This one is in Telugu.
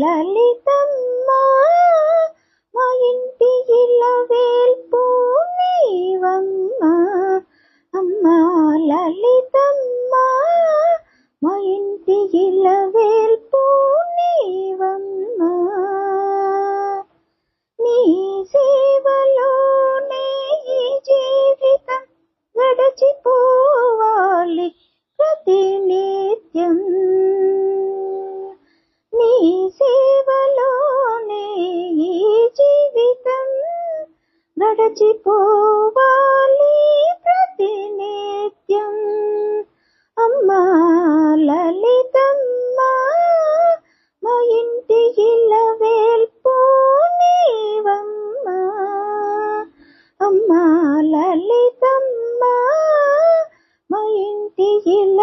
లలితమ్మ నడచిపోవాలి ప్రతి నిత్యం అమ్మా లలితమ్మ మా ఇంటి ఇల్ల వేల్పు అమ్మా లలితమ్మ మా ఇంటి ఇళ్ళ